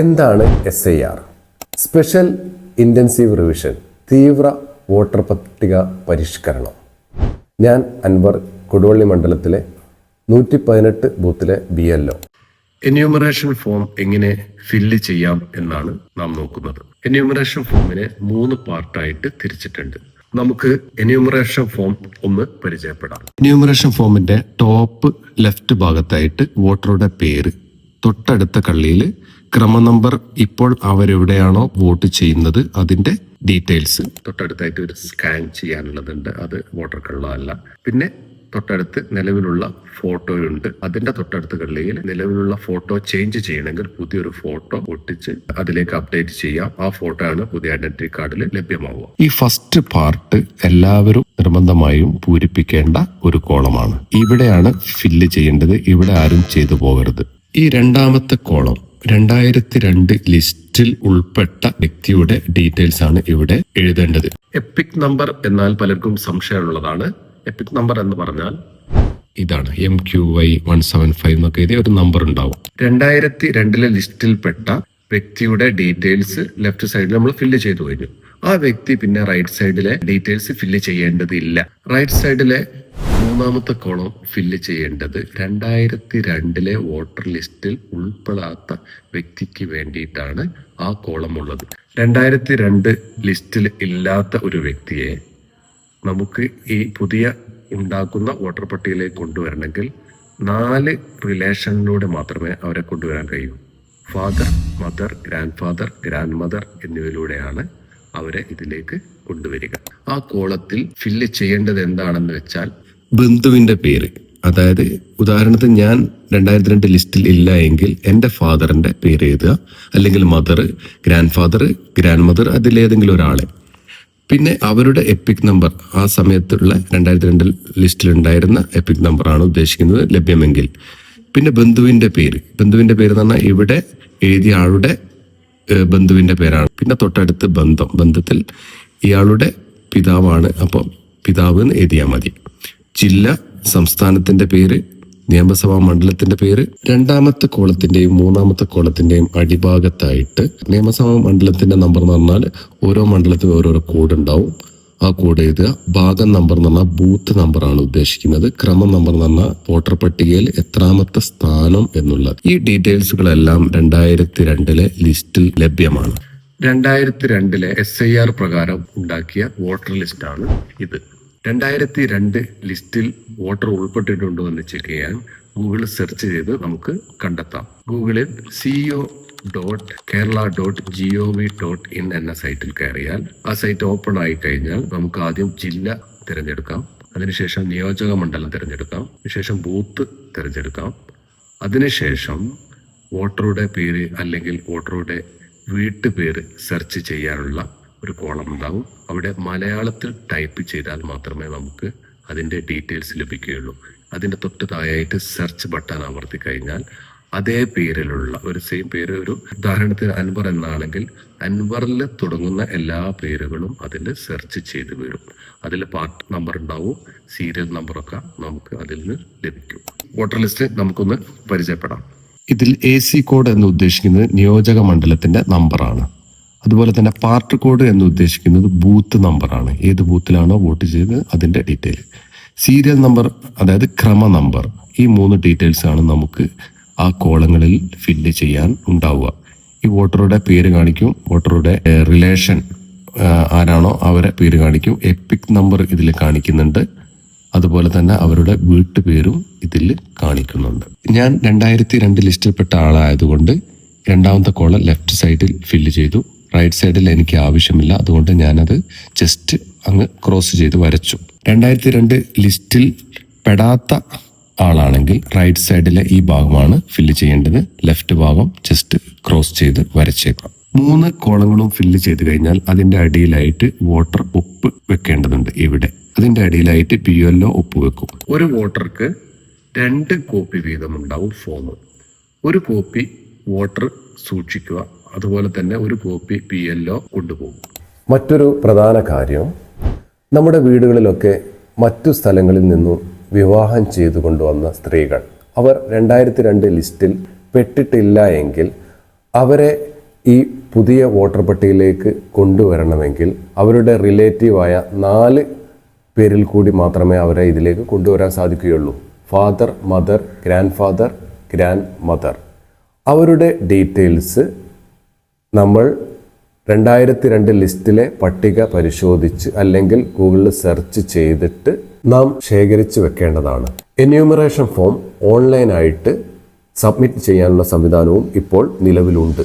എന്താണ് S I R special intensive revision തീവ്ര voter പട്ടിക പരിഷ്കരണം. ഞാൻ അൻവർ കൊടുവള്ളി മണ്ഡലത്തിലെ നൂറ്റി പതിനെട്ട് ബൂത്തിലെ B L O enumeration form എങ്ങനെ ഫില്ല് ചെയ്യാം എന്നാണ് നാം നോക്കുന്നത്. എന്യൂമറേഷൻ ഫോമിനെ മൂന്ന് പാർട്ടായിട്ട് തിരിച്ചിട്ടുണ്ട്. നമുക്ക് എന്യൂമറേഷൻ ഫോം ഒന്ന് പരിചയപ്പെടാം. എന്യൂമറേഷൻ ഫോമിന്റെ ടോപ്പ് ലെഫ്റ്റ് ഭാഗത്തായിട്ട് വോട്ടറുടെ പേര് തൊട്ടടുത്ത കള്ളിയിൽ ക്രമനമ്പർ ഇപ്പോൾ അവരെവിടെയാണോ വോട്ട് ചെയ്യുന്നത് അതിന്റെ ഡീറ്റെയിൽസ്. തൊട്ടടുത്തായിട്ട് ഒരു സ്കാൻ ചെയ്യാനുള്ളതുണ്ട്. അത് വോട്ടർ കള്ളമല്ല പിന്നെ തൊട്ടടുത്ത് നിലവിലുള്ള ഫോട്ടോയുണ്ട് അതിന്റെ തൊട്ടടുത്ത കള്ളിയിൽ നിലവിലുള്ള ഫോട്ടോ ചേഞ്ച് ചെയ്യണമെങ്കിൽ പുതിയൊരു ഫോട്ടോ ഒട്ടിച്ച് അതിലേക്ക് അപ്ഡേറ്റ് ചെയ്യാം. ആ ഫോട്ടോ ആണ് പുതിയ ഐഡന്റിറ്റി കാർഡിൽ ലഭ്യമാവുക. ഈ ഫസ്റ്റ് പാർട്ട് എല്ലാവരും നിർബന്ധമായും പൂരിപ്പിക്കേണ്ട ഒരു കോളമാണ്. ഇവിടെയാണ് ഫില്ല് ചെയ്യേണ്ടത്. ഇവിടെ ആരും ചെയ്തു പോകരുത്. ഈ രണ്ടാമത്തെ കോളം രണ്ടായിരത്തി രണ്ട് ലിസ്റ്റിൽ ഉൾപ്പെട്ട വ്യക്തിയുടെ ഡീറ്റെയിൽസ് ആണ് ഇവിടെ എഴുതേണ്ടത്. എപ്പിക് നമ്പർ എന്നാൽ പലർക്കും സംശയമുള്ളതാണ്. എപ്പിക് നമ്പർ എന്ന് പറഞ്ഞാൽ ഇതാണ്. M Q Y one seven five എന്നൊക്കെ എഴുതിയ ഒരു നമ്പർ ഉണ്ടാവും. രണ്ടായിരത്തി രണ്ടിലെ ലിസ്റ്റിൽപ്പെട്ട വ്യക്തിയുടെ ഡീറ്റെയിൽസ് ലെഫ്റ്റ് സൈഡിൽ നമ്മൾ ഫില്ല് ചെയ്തു കഴിഞ്ഞു. ആ വ്യക്തി പിന്നെ റൈറ്റ് സൈഡിലെ ഡീറ്റെയിൽസ് ഫില്ല് ചെയ്യേണ്ടതില്ല. റൈറ്റ് സൈഡിലെ മൂന്നാമത്തെ കോളം ഫില്ല് ചെയ്യേണ്ടത് രണ്ടായിരത്തി രണ്ടിലെ വോട്ടർ ലിസ്റ്റിൽ ഉൾപ്പെടാത്ത വ്യക്തിക്ക് വേണ്ടിയിട്ടാണ് ആ കോളം ഉള്ളത് രണ്ടായിരത്തി രണ്ട് ലിസ്റ്റിൽ ഇല്ലാത്ത ഒരു വ്യക്തിയെ നമുക്ക് ഈ പുതിയ ഉണ്ടാക്കുന്ന വോട്ടർ പട്ടികയിലേക്ക് കൊണ്ടുവരണമെങ്കിൽ നാല് റിലേഷനിലൂടെ മാത്രമേ അവരെ കൊണ്ടുവരാൻ കഴിയൂ. Father mother grandfather grandmother എന്നിവയിലൂടെയാണ് അവരെ ഇതിലേക്ക് കൊണ്ടുവരിക. ആ കോളത്തിൽ ഫില്ല് ചെയ്യേണ്ടത് എന്താണെന്ന് വെച്ചാൽ ബന്ധുവിന്റെ പേര്. അതായത് ഉദാഹരണത്തിന് ഞാൻ രണ്ടായിരത്തി രണ്ട് ലിസ്റ്റിൽ ഇല്ല എങ്കിൽ എന്റെ ഫാദറിന്റെ പേര് എഴുതുക. അല്ലെങ്കിൽ mother grandfather grandmother അതിലേതെങ്കിലും ഒരാളെ. പിന്നെ അവരുടെ എപ്പിക് നമ്പർ ആ സമയത്തുള്ള രണ്ടായിരത്തി രണ്ടിൽ ലിസ്റ്റിൽ ഉണ്ടായിരുന്ന എപ്പിക് നമ്പറാണ് ഉദ്ദേശിക്കുന്നത് ലഭ്യമെങ്കിൽ. പിന്നെ ബന്ധുവിന്റെ പേര്. ബന്ധുവിന്റെ പേര് എന്ന് പറഞ്ഞാൽ ഇവിടെ എഴുതിയ ആളുടെ ബന്ധുവിന്റെ പേരാണ്. പിന്നെ തൊട്ടടുത്ത് ബന്ധം. ബന്ധത്തിൽ ഇയാളുടെ പിതാവാണ്. അപ്പം പിതാവ് എന്ന് എഴുതിയാൽ മതി. ജില്ല സംസ്ഥാനത്തിന്റെ പേര് നിയമസഭാ മണ്ഡലത്തിന്റെ പേര് രണ്ടാമത്തെ കോളത്തിന്റെയും മൂന്നാമത്തെ കോളത്തിന്റെയും അടിഭാഗത്തായിട്ട് നിയമസഭാ മണ്ഡലത്തിന്റെ നമ്പർ എന്ന് പറഞ്ഞാൽ ഓരോ മണ്ഡലത്തിനും ഓരോരോ കോഡ് ഉണ്ടാവും. ആ കോഡ് എഴുതുക. ഭാഗം നമ്പർ എന്ന് പറഞ്ഞാൽ ബൂത്ത് നമ്പർ ആണ് ഉദ്ദേശിക്കുന്നത്. ക്രമം നമ്പർ എന്ന് പറഞ്ഞാൽ വോട്ടർ പട്ടികയിൽ എത്രാമത്തെ സ്ഥാനം എന്നുള്ളത്. ഈ ഡീറ്റെയിൽസുകളെല്ലാം രണ്ടായിരത്തി രണ്ടിലെ ലിസ്റ്റിൽ ലഭ്യമാണ്. രണ്ടായിരത്തി രണ്ടിലെ എസ് ഐ ആർ പ്രകാരം ഉണ്ടാക്കിയ വോട്ടർ ലിസ്റ്റാണ് ഇത്. രണ്ടായിരത്തി രണ്ട് ലിസ്റ്റിൽ വോട്ടർ ഉൾപ്പെട്ടിട്ടുണ്ടോ എന്ന് ചെക്ക് ചെയ്യാൻ ഗൂഗിളിൽ സെർച്ച് ചെയ്ത് നമുക്ക് കണ്ടെത്താം. ഗൂഗിളിൽ CEO dot Kerala dot G O V dot in എന്ന സൈറ്റിൽ കയറിയാൽ ആ സൈറ്റ് ഓപ്പൺ ആയി കഴിഞ്ഞാൽ നമുക്ക് ആദ്യം ജില്ല തിരഞ്ഞെടുക്കാം. അതിനുശേഷം നിയോജക മണ്ഡലം തിരഞ്ഞെടുക്കാം. അതിനുശേഷം ബൂത്ത് തിരഞ്ഞെടുക്കാം. അതിനുശേഷം വോട്ടറുടെ പേര് അല്ലെങ്കിൽ വോട്ടറുടെ വീട്ടുപേര് സെർച്ച് ചെയ്യാനുള്ള ഒരു കോളം ഉണ്ടാവും. അവിടെ മലയാളത്തിൽ ടൈപ്പ് ചെയ്താൽ മാത്രമേ നമുക്ക് അതിന്റെ ഡീറ്റെയിൽസ് ലഭിക്കുകയുള്ളൂ. അതിന്റെ തൊട്ട് താഴെയായിട്ട് സെർച്ച് ബട്ടൺ അമർത്തി കഴിഞ്ഞാൽ അതേ പേരിലുള്ള ഒരു സെയിം പേര് ഒരു ഉദാഹരണത്തിന് അൻവർ എന്നാണെങ്കിൽ അൻവറിൽ തുടങ്ങുന്ന എല്ലാ പേരുകളും അതിൽ സെർച്ച് ചെയ്ത് വരും അതിൽ പാർട്ട് നമ്പർ ഉണ്ടാവും സീരിയൽ നമ്പറൊക്കെ നമുക്ക് അതിൽ നിന്ന് ലഭിക്കും. വോട്ടർ ലിസ്റ്റ് നമുക്കൊന്ന് പരിചയപ്പെടാം. ഇതിൽ എ സി കോഡ് എന്ന് ഉദ്ദേശിക്കുന്നത് നിയോജക മണ്ഡലത്തിന്റെ നമ്പറാണ് അതുപോലെ തന്നെ പാർട്ട് കോഡ് എന്ന് ഉദ്ദേശിക്കുന്നത് ബൂത്ത് നമ്പറാണ് ഏത് ബൂത്തിലാണോ വോട്ട് ചെയ്തത് അതിന്റെ ഡീറ്റെയിൽ സീരിയൽ നമ്പർ അതായത് ക്രമ നമ്പർ ഈ മൂന്ന് ഡീറ്റെയിൽസ് ആണ് നമുക്ക് ആ കോളങ്ങളിൽ ഫില്ല് ചെയ്യാൻ ഉണ്ടാവുക. ഈ വോട്ടറുടെ പേര് കാണിക്കും. വോട്ടറുടെ റിലേഷൻ ആരാണോ അവരെ പേര് കാണിക്കും. എപ്പിക് നമ്പർ ഇതിൽ കാണിക്കുന്നുണ്ട്. അതുപോലെ തന്നെ അവരുടെ വീട്ടുപേരും ഇതിൽ കാണിക്കുന്നുണ്ട്. ഞാൻ രണ്ടായിരത്തി രണ്ട് ലിസ്റ്റിൽപ്പെട്ട ആളായതുകൊണ്ട് രണ്ടാമത്തെ കോളം ലെഫ്റ്റ് സൈഡിൽ ഫില്ല് ചെയ്തു. റൈറ്റ് സൈഡിൽ എനിക്ക് ആവശ്യമില്ല. അതുകൊണ്ട് ഞാനത് ജസ്റ്റ് അങ്ങ് ക്രോസ് ചെയ്ത് വരച്ചു. രണ്ടായിരത്തി രണ്ട് ലിസ്റ്റിൽ പെടാത്ത ആളാണെങ്കിൽ റൈറ്റ് സൈഡിലെ ഈ ഭാഗമാണ് ഫില്ല് ചെയ്യേണ്ടത്. ലെഫ്റ്റ് ഭാഗം ജസ്റ്റ് ക്രോസ് ചെയ്ത് വരച്ചേക്കാം. മൂന്ന് കോളങ്ങളും ഫില്ല് ചെയ്ത് കഴിഞ്ഞാൽ അതിന്റെ അടിയിലായിട്ട് വാട്ടർ ഉപ്പ് വെക്കേണ്ടതുണ്ട് ഇവിടെ. അതിന്റെ അടിയിലായിട്ട് പി ഒ ഉപ്പ് വെക്കും. ഒരു വോട്ടർക്ക് രണ്ട് കോപ്പി വീതം ഉണ്ടാവും ഫോം ഒരു കോപ്പി വോട്ടർ സൂക്ഷിക്കുക. അതുപോലെ തന്നെ ഒരു കോപ്പി പി എൽ ഒ കൊണ്ടുപോകും. മറ്റൊരു പ്രധാന കാര്യം നമ്മുടെ വീടുകളിലൊക്കെ മറ്റു സ്ഥലങ്ങളിൽ നിന്നും വിവാഹം ചെയ്തു കൊണ്ടുവന്ന സ്ത്രീകൾ. അവർ രണ്ടായിരത്തി രണ്ട് ലിസ്റ്റിൽ പെട്ടിട്ടില്ല എങ്കിൽ അവരെ ഈ പുതിയ വോട്ടർ പട്ടികയിലേക്ക് കൊണ്ടുവരണമെങ്കിൽ അവരുടെ റിലേറ്റീവായ നാല് പേരിൽ കൂടി മാത്രമേ അവരെ ഇതിലേക്ക് കൊണ്ടുവരാൻ സാധിക്കുകയുള്ളൂ. Father mother grandfather grandmother അവരുടെ ഡീറ്റെയിൽസ് നമ്മൾ രണ്ടായിരത്തി രണ്ട് ലിസ്റ്റിലെ പട്ടിക പരിശോധിച്ച് അല്ലെങ്കിൽ ഗൂഗിളിൽ സെർച്ച് ചെയ്തിട്ട് നാം ശേഖരിച്ചു വെക്കേണ്ടതാണ്. എന്യൂമറേഷൻ ഫോം ഓൺലൈനായിട്ട് സബ്മിറ്റ് ചെയ്യാനുള്ള സംവിധാനവും ഇപ്പോൾ നിലവിലുണ്ട്.